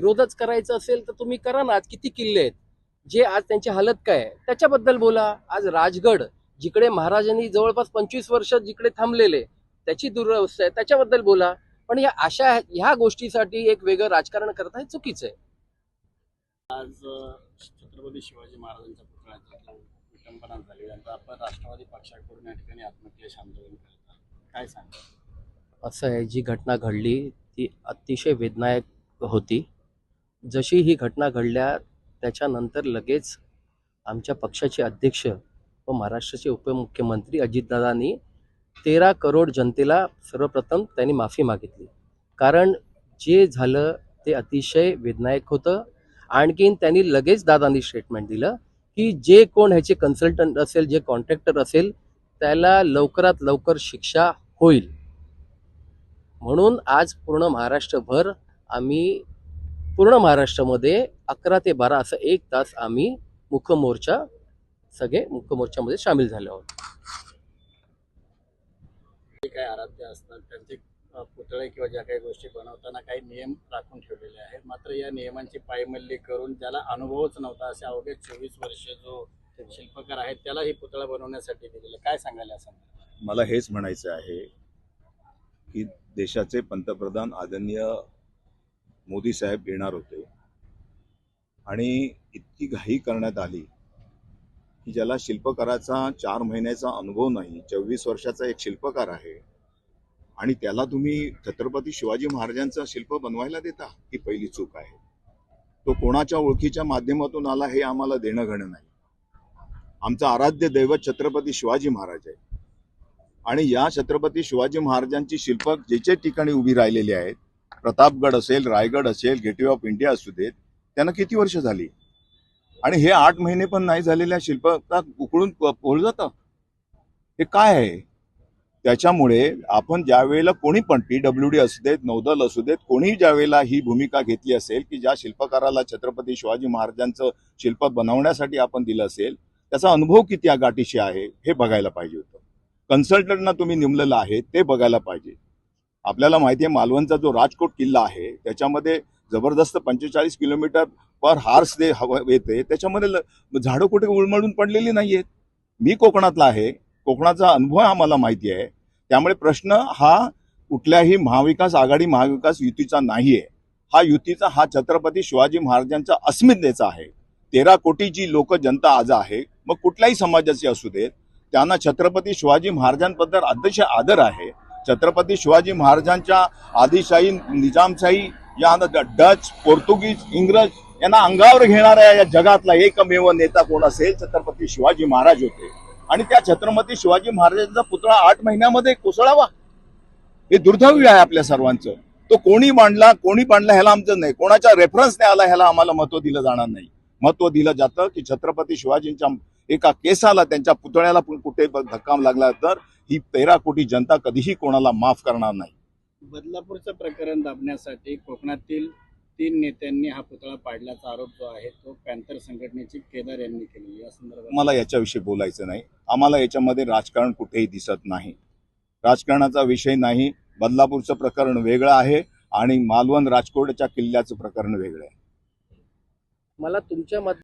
विरोधच करायचा असेल तर तुम्ही करा ना. आज किती किल्ले आहेत? जे आज त्यांची हालत काय आहे? त्याच्याबद्दल बोला. आज राजगड जिकडे महाराजांनी जवळपास पंचवीस वर्ष जिकडे थांबलेले त्याची दुरवस्था आहे. त्याच्याबद्दल बोला. पण या अशा ह्या गोष्टीसाठी एक वेगळं राजकारण करता हे चुकीचं आहे. आज छत्रपती शिवाजी महाराजांच्या पुतळ्याची जो विटंबना झाली नंतर आपण राष्ट्रवादी पक्षाकडून या ठिकाणी आत्मक्लेश आंदोलन करतात काय सांगा असं आहे जी घटना घडली ती अतिशय वेदनायक होती. जशी ही घटना घडल्या त्याच्यानंतर लगेच आमच्या पक्षाचे अध्यक्ष व महाराष्ट्राचे उपमुख्यमंत्री अजितदादांनी तेरा करोड जनतेला सर्वप्रथम त्यांनी माफी मागितली. कारण जे झालं ते अतिशय वेदनायक होतं. आणखीन त्यांनी लगेच दादांनी स्टेटमेंट दिलं की जे कोण ह्याचे कन्सल्टंट असेल जे कॉन्ट्रॅक्टर असेल त्याला लवकरात लवकर शिक्षा होईल. म्हणून आज पूर्ण महाराष्ट्रभर आम्ही पूर्ण महाराष्ट्रामध्ये अकरा ते बारा असं एक तास आम्ही मुख्य मोर्चा सगळे मुख्य मोर्चामध्ये सामील झाले आहोत. जे काही आराध्य असतात त्यांचे पुतळे किंवा ज्या काही गोष्टी बनवताना काही नियम राखून ठेवलेले आहेत. मात्र या नियमांची पायमल्ली करून ज्याला अनुभवच नव्हता असे अवघे चोवीस वर्ष जो शिल्पकार आहेत त्याला ही पुतळा बनवण्यासाठी दिलेलं. काय सांगायला असं मला हेच म्हणायचं आहे की देशाचे पंतप्रधान आदरणीय मोदी साहेब येणार होते. आणि इतकी घाई करण्यात आली की ज्याला शिल्पकाराचा चार महिन्याचा अनुभव नाही चोवीस वर्षाचा एक शिल्पकार आहे आणि त्याला तुम्ही छत्रपती शिवाजी महाराजांचं शिल्प बनवायला देता ही पहिली चूक आहे. तो कोणाच्या ओळखीच्या माध्यमातून आला हे आम्हाला देणं घेणं नाही. आमचं आराध्य दैवत छत्रपती शिवाजी महाराज आहे. आणि या छत्रपती शिवाजी महाराजांची शिल्पक जे जे ठिकाणी उभी राहिलेली आहेत प्रतापगड असेल रायगड असेल गेटवे ऑफ इंडिया असू देत त्यांना किती वर्ष झाली? आणि हे आठ महिने पण नाही झालेल्या शिल्पकार उकळून प- पोळ जातं? हे काय आहे? त्याच्यामुळे आपण ज्या वेळेला कोणी पण पी डब्ल्यू डी असू देत नौदल असू देत कोणी ज्या वेळेला ही भूमिका घेतली असेल की ज्या शिल्पकाराला छत्रपती शिवाजी महाराजांचं शिल्प बनवण्यासाठी आपण दिलं असेल त्याचा अनुभव किती या गाठीशी आहे हे बघायला पाहिजे होतं. कन्सल्टंटना तुम्ही नेमलेलं आहे ते बघायला पाहिजे. आपल्याला माहिती आहे मालवणचा जो राजकोट किल्ला आहे त्याच्यामध्ये जबरदस्त पंचेचाळीस किलोमीटर पर हार्स दे हवा येते. त्याच्यामध्ये ल- झाडं कुठे उळमळून पडलेली नाही आहेत मी कोकणातला आहे. कोकणाचा अनुभव आम्हाला माहिती आहे. त्यामुळे प्रश्न हा कुठल्याही महाविकास आघाडी महाविकास युतीचा नाही आहे हा युतीचा हा छत्रपती शिवाजी महाराजांचा अस्मितेचा आहे. तेरा कोटी जी लोक जनता आज आहे. मग कुठल्याही समाजाची असू देत त्यांना छत्रपती शिवाजी महाराजांबद्दल अतिशय आदर आहे. छत्रपती शिवाजी महाराजांच्या आदिशाही निजामशाही या डच पोर्तुगीज इंग्रज यांना अंगावर घेणाऱ्या या जगातला एकमेव नेता कोण असेल? छत्रपती शिवाजी महाराज होते. आणि त्या छत्रपती शिवाजी महाराजांचा पुतळा आठ महिन्यामध्ये कोसळावा. हे दुर्दैवी आहे आपल्या सर्वांचं. तो कोणी मांडला कोणी मांडला ह्याला आमचं नाही. कोणाच्या रेफरन्सने आला ह्याला आम्हाला महत्त्व दिलं जाणार नाही. महत्त्व दिलं जातं की छत्रपती शिवाजींच्या एका केसाला त्यांच्या पुतळ्याला पण कुठे ब- धक्का लागला तर ही तेरा कोटी जनता कधीही कोणाला माफ करणार नाही. बदलापूरचं प्रकरण दाबण्यासाठी कोकणातील तीन नेत्यांनी हा पुतळा पाडल्याचा आरोप जो आहे तो पॅन्थर संघटनेची केदार यांनी केली या संदर्भात मला याच्याविषयी बोलायचं नाही. आम्हाला याच्यामध्ये राजकारण कुठेही दिसत नाही. राजकारणाचा विषय नाही. बदलापूरचं प्रकरण वेगळं आहे आणि मालवण राजकोटच्या किल्ल्याचं प्रकरण वेगळं आहे. मला तुमच्या मत